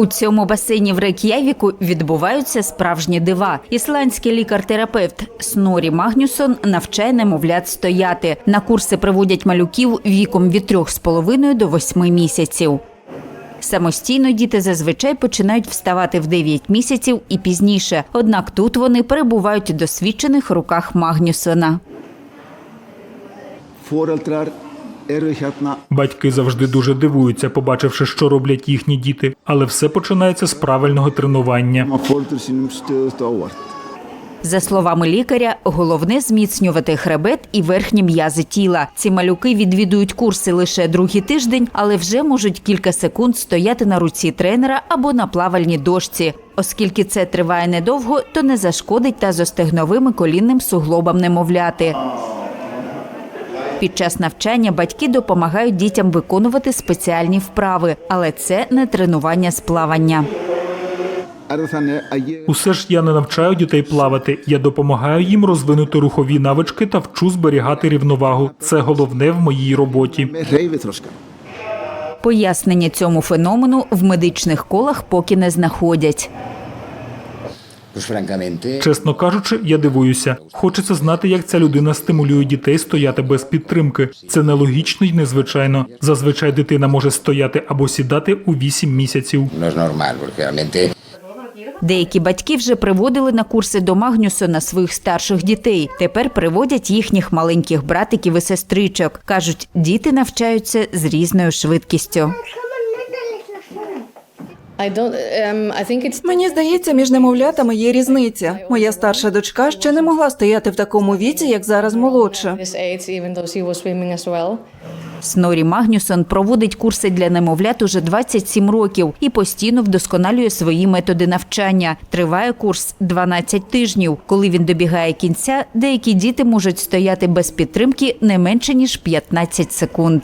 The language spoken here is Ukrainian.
У цьому басейні в Рейк'явіку відбуваються справжні дива. Ісландський лікар-терапевт Снорі Магнюсон навчає немовлят стояти. На курси приводять малюків віком від 3,5 до 8 місяців. Самостійно діти зазвичай починають вставати в 9 місяців і пізніше. Однак тут вони перебувають у досвідчених руках Магнюсона. Батьки завжди дуже дивуються, побачивши, що роблять їхні діти, але все починається з правильного тренування. óvart. За словами лікаря, головне зміцнювати хребет і верхні м'язи тіла. Ці малюки відвідують курси лише другий тиждень, але вже можуть кілька секунд стояти на руці тренера або на плавальній дошці. Оскільки це триває недовго, то не зашкодить та зостегновим і колінним суглобам немовляти. Під час навчання батьки допомагають дітям виконувати спеціальні вправи, але це не тренування з плавання. Усе ж я не навчаю дітей плавати. Я допомагаю їм розвинути рухові навички та вчу зберігати рівновагу. Це головне в моїй роботі. Пояснення цьому феномену в медичних колах поки не знаходять. Чесно кажучи, я дивуюся. Хочеться знати, як ця людина стимулює дітей стояти без підтримки. Це нелогічно й незвичайно. Зазвичай дитина може стояти або сідати у 8 місяців. realmente Деякі батьки вже приводили на курси до Магнюсона своїх старших дітей. Тепер приводять їхніх маленьких братиків і сестричок. кажуть, діти навчаються з різною швидкістю. Мені здається, між немовлятами є різниця. Моя старша дочка ще не могла стояти в такому віці, як зараз молодша. Снорі Магнюсон проводить курси для немовлят уже 27 років і постійно вдосконалює свої методи навчання. Триває курс 12 тижнів. Коли він добігає кінця, деякі діти можуть стояти без підтримки не менше ніж 15 секунд.